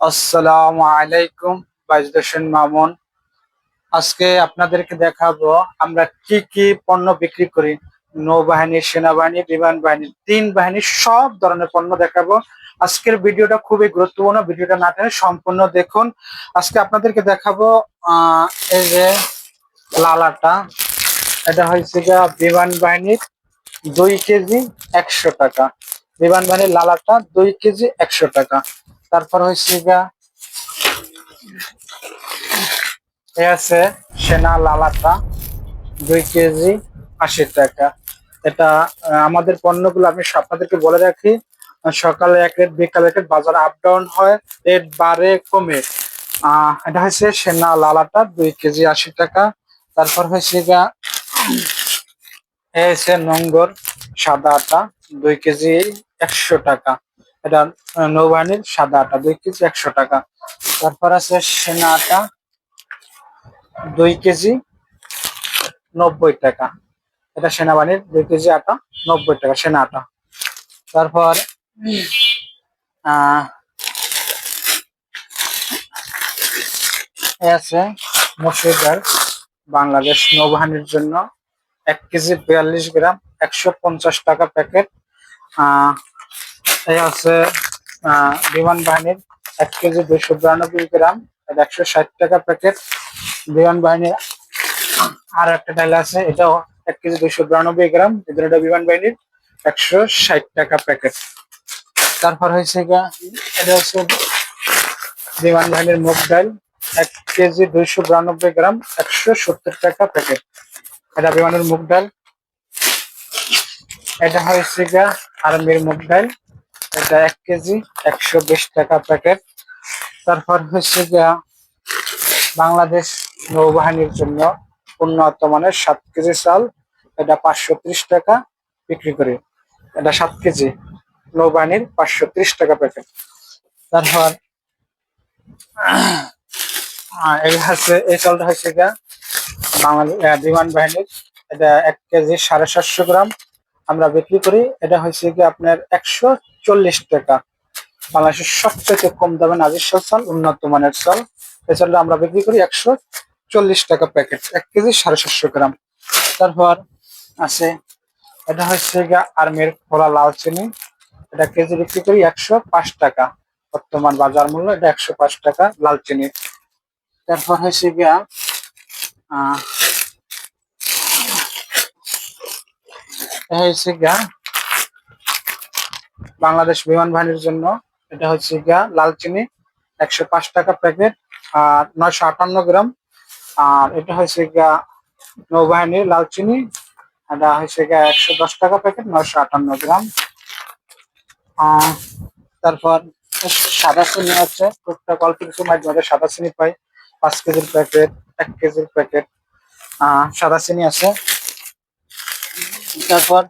আসসালামু আলাইকুম বাইজদর্শন মামুন। আজকে আপনাদেরকে দেখাবো আমরা কি কি পণ্য বিক্রি করি। নৌবাহিনী, সেনাবাহিনী, বিমান বাহিনী, তিন বাহিনী, সব ধরনের পণ্য দেখাবো। আজকের ভিডিওটা খুবই গুরুত্বপূর্ণ, ভিডিওটা না টেনে সম্পূর্ণ দেখুন। আজকে আপনাদেরকে দেখাবো আহ এই যে লালাটা। এটা হয়েছে বিমান বাহিনীর দুই কেজি একশো টাকা। বিমান বাহিনীর লালাটা দুই কেজি একশো টাকা। তারপর হয়েছে গিয়া, এ আছে সেনা লালাটা দুই কেজি আশি টাকা। এটা আমাদের পণ্যগুলো আমি আপনাদেরকে বলে রাখি, সকালে এক রেট বিকালে এক রেট বাজার আপ ডাউন হয় রেট বাড়ে, কমে। এটা হচ্ছে সেনা লালাটা দুই কেজি আশি টাকা। তারপর হয়েছে গা এ হচ্ছে নোংর সাদা আটা দুই কেজি একশো টাকা। এটা নৌবাহিনীর সাদা আটা, দুই কেজি একশো টাকা। তারপর আছে সেনা আটা, দুই কেজি নব্বই টাকা। এটা সেনাবাহিনীর দুই কেজি আটা, নব্বই টাকা, সেনা আটা। তারপর আছে মসুর ডাল, বাংলাদেশ নৌবাহিনীর জন্য এক কেজি বিয়াল্লিশ গ্রাম একশো পঞ্চাশ টাকা প্যাকেট। আছে বিমান বাহিনীর এক কেজি দুইশো বিরানব্বই গ্রাম একশো ষাট টাকা প্যাকেট। বিমান বাহিনীর আর একটা ডাল আছে, এটাও এক কেজি দুইশো বিরানব্বই গ্রাম এটা বিমান বাহিনীর একশো ষাট টাকা প্যাকেট। তারপর হয়েছে এটা হচ্ছে বিমান বাহিনীর মুগ ডাল, এক কেজি দুইশো বিরানব্বই গ্রাম, একশো সত্তর টাকা প্যাকেট। এটা বিমানের মুগ ডাল। এটা হয়েছে গা আর্মির মুগ ডাল। এটা এক কেজি, একশো বিশ টাকা প্যাকেট। তারপর হচ্ছে গা বাংলাদেশ নৌবাহিনীর জন্য উন্নত মানের সাত কেজি চাল। এটা পাঁচশো ত্রিশ টাকা বিক্রি করি। এটা সাত কেজি, নৌবাহিনীর পাঁচশো ত্রিশ টাকা প্যাকেট। তারপর এই হচ্ছে, এই চালটা হচ্ছে গা বাংলাদেশ বিমান বাহিনীর। এটা এক কেজি সাড়ে সাতশো গ্রাম। আমরা বিক্রি করি, এটা হচ্ছে কি আপনার একশো চল্লিশ টাকা। বাংলাদেশের সবথেকে কম দামে নাজির চাল উন্নত মানের চাল। চালটা আমরা বিক্রি করি একশো চল্লিশ টাকা প্যাকেট, এক কেজি সাড়ে সাতশো গ্রাম। তারপর আছে, এটা হচ্ছে গিয়া আর্মির খোলা লাল চিনি। এটা কেজি বিক্রি করি একশো পাঁচ টাকা। বর্তমান বাজার মূল্য এটা একশো পাঁচ টাকা লাল চিনি। তারপর হচ্ছে গিয়া, আহ হচ্ছে গা বাংলাদেশ বিমান বাহিনীর জন্য। এটা হচ্ছে গিয়া লাল চিনি, একশো পাঁচ টাকা প্যাকেট আর নয়শো আটান্ন গ্রাম। আর এটা হচ্ছে গিয়া নৌবাহিনীর লাল চিনি, এটা হয়েছে গিয়া একশো দশ টাকা প্যাকেট, নয়শো আটান্ন গ্রাম। তারপর সাদা চিনি আছে টুকটাক অল্প কিছু মাধ্যমে সাদা চিনি পাই, পাঁচ কেজির প্যাকেট, এক কেজির প্যাকেট সাদা চিনি আছে। তারপর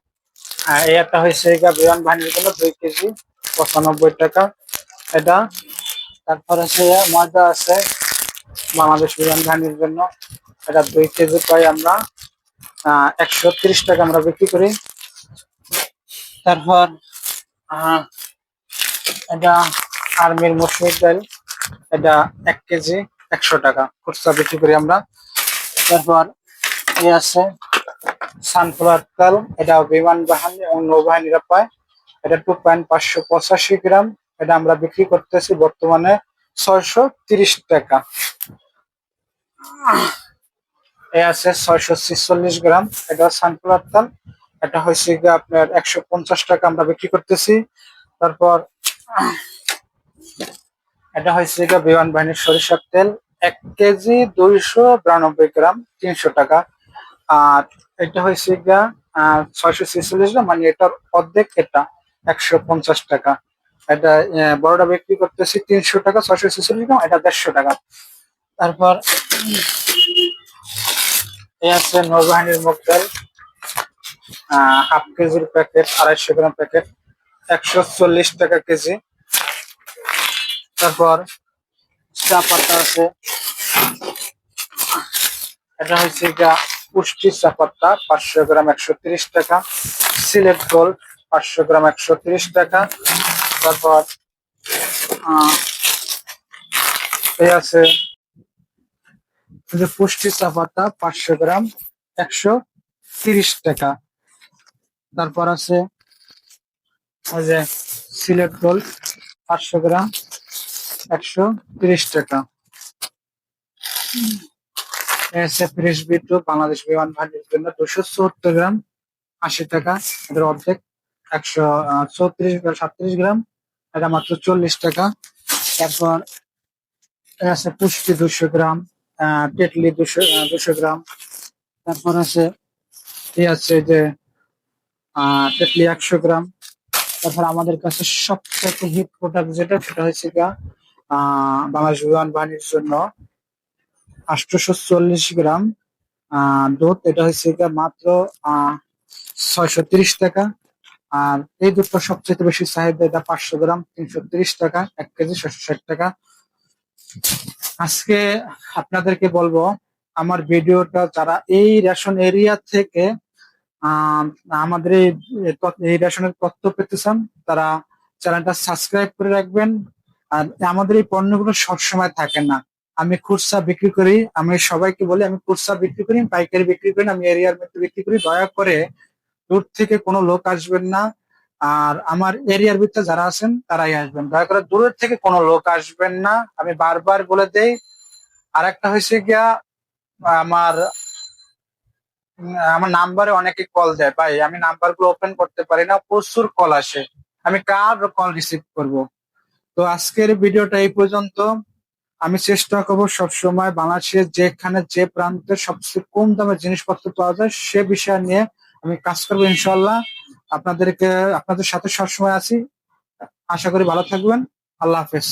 একটা হয়েছে বিমান বাহিনীর জন্য দুই কেজি, পঁচানব্বই টাকা। এটা, তারপর আছে ময়দা আছে বাংলাদেশ বিমান বাহিনীর জন্য। এটা দুই কেজি পাই আমরা একশো তিরিশ টাকা আমরা বিক্রি করি। তারপর এটা আর্মির মসুর ডাল, এটা এক কেজি, একশো টাকা। খুচরা বিক্রি করি আমরা। তারপর এই আছে সানফ্লাওয়ার তেল এটা বিমান বাহিনী এবং নৌবাহিনীরা পায়। এটা টু পয়েন্ট পাঁচশো পঁচাশি গ্রাম, এটা আমরা বিক্রি করতেছি বর্তমানে ছয়শো তিরিশ টাকা। এ আছে ছয়শো ছিচল্লিশ গ্রাম, এটা সানফ্লাওয়ার তেল। এটা হয়েছে গিয়ে আপনার একশো পঞ্চাশ টাকা আমরা বিক্রি করতেছি। তারপর, এটা হয়েছে গিয়ে বিমান বাহিনীর সরিষার তেল, এক কেজি দুইশো বিরানব্বই গ্রাম, তিনশো টাকা। আর এটা হয়েছে গিয়া ছয়শো ছেচল্লিশ গ্রাম মানে এটার অর্ধেক এটা একশো পঞ্চাশ টাকা। এটা বড়টা বিক্রি করতেছি তিনশো টাকা, ছয়শো ছেচল্লিশ গ্রাম, এটা দেড়শো টাকা। তারপর এই আছে নৌবাহিনীর মুগ ডাল হাফ কেজির প্যাকেট, আড়াইশো গ্রাম প্যাকেট, একশো চল্লিশ টাকা কেজি। তারপর চা পাতা আছে। এটা হচ্ছে গা পুষ্টি চাপাত্তা পাঁচশো গ্রাম একশো টাকা, সিলেট গোল্ড পাঁচশো গ্রাম একশো টাকা। তারপর এই আছে যে পুষ্টি চা পাতা পাঁচশো গ্রাম একশো তিরিশ টাকা। তারপর আছে ওই যে সিলেট গোল্ড পাঁচশো গ্রাম একশো তিরিশ টাকা। ফ্রেশ বিটরুট বাংলাদেশ বিমান ভান্ডের জন্য দুশো চুয়াত্তর গ্রাম আশি টাকা। এদের অর্ধেক একশো চৌত্রিশ সাতত্রিশ গ্রাম। এটা মাত্র চল্লিশ টাকা। তারপর আছে পুষ্টি দুশো গ্রাম তেঁতুলি দুশো দুশো গ্রাম। তারপর আছে, এ আছে যে তেঁতুলি একশো গ্রাম। তারপর আমাদের কাছে সবথেকে হিট প্রোডাক্ট যেটা, সেটা হচ্ছে গা বাংলাদেশ বিমান বাহিনীর জন্য আটশোশো চল্লিশ গ্রাম। দুধ, এটা গিয়ে মাত্র ছয়শো তিরিশ টাকা। আর এই দুধটা সবচেয়ে বেশি চাহিদা এটা পাঁচশো গ্রাম, তিনশো তিরিশ টাকা, এক কেজি ছশো ষাট টাকা। আজকে আপনাদেরকে বলব, আমার ভিডিওটা যারা এই রেশন এরিয়া থেকে আমাদের এই রেশনের তথ্য পেতে চান, তারা চ্যানেলটা সাবস্ক্রাইব করে রাখবেন। আর আমাদের এই পণ্যগুলো সবসময় থাকে না। আমি খুচরা বিক্রি করি, আমি সবাইকে বলি, আমি খুচরা বিক্রি করি পাইকারি বিক্রি করি, আমি এরিয়ার মধ্যে বিক্রি করি। দয়া করে দূর থেকে কোনো লোক আসবেন না। আর আমার এরিয়ার ভিতরে যারা আছেন, তারাই আসবেন। দয়া করে দূরের থেকে কোনো লোক আসবেন না। আমি বারবার বলে দেই আর একটা হয়েছে গিয়া, আমার আমার নাম্বারে অনেকে কল দেয়। ভাই, আমি নাম্বারগুলো ওপেন করতে পারি না, প্রচুর কল আসে। আমি কার কল রিসিভ করব? তো আজকের ভিডিওটা এই পর্যন্ত। আমি চেষ্টা করব সবসময় বাংলাদেশের যেখানে যে প্রান্তে সবচেয়ে কম দামে জিনিসপত্র পাওয়া যায়, সে বিষয় নিয়ে আমি কাজ করব ইনশাল্লাহ আপনাদেরকে, আপনাদের সাথে সবসময় আছি। আশা করি ভালো থাকবেন। আল্লাহ হাফেজ।